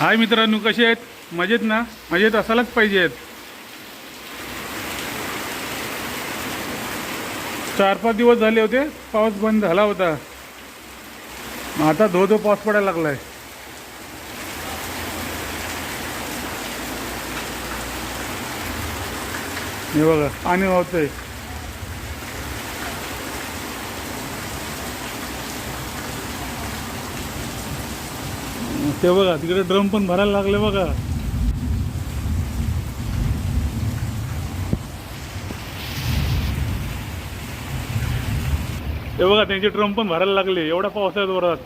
हाय मित्रांनो कसे आहेत? मजेत ना? मजेत असायलाच पाहिजेत. चार पाच दिवस झाले होते पाऊस बंद झाला होता. मग आता धो धो पाऊस पडायला लागलाय. हे बघा पाणी वाहतंय. ते बघा तिकडे ड्रम पण भरायला लागले बघा. ते बघा त्यांचे ड्रम पण भरायला लागले एवढा पाऊस आहे जोरात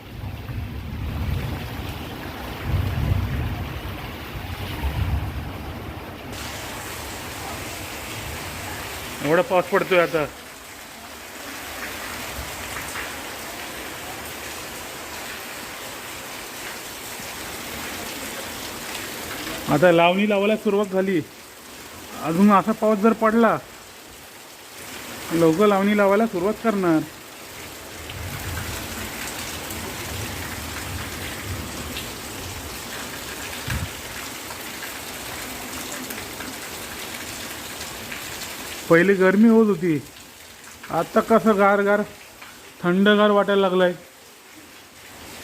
एवढा पाऊस पडतोय आता. आता लावणी लावायला सुरुवात झाली. अजून असा पाऊस जर पडला लवकर लावणी लावायला सुरुवात करणार. पहिले गरमी होत होती. आता कसं गार गार थंडगार वाटायला लागलाय.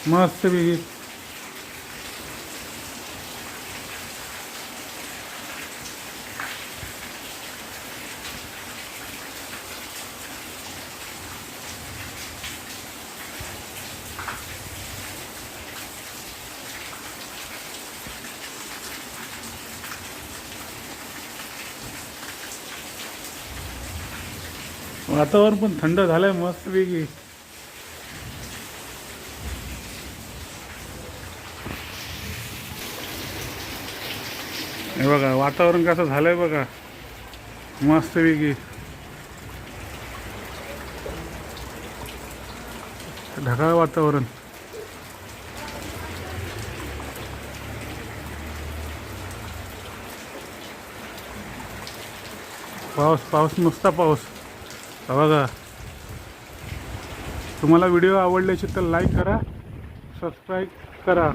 मस्त पैकी. वातावरण पण थंड झालंय मस्त पैकी हे बघा वातावरण कसं झालंय बघा. मस्त वेगळी ढगाळ वातावरण. पाऊस पाऊस नुसता पाऊस. बघा. तुम्हाला व्हिडिओ आवडले असेल तर लाईक करा सबस्क्राईब करा.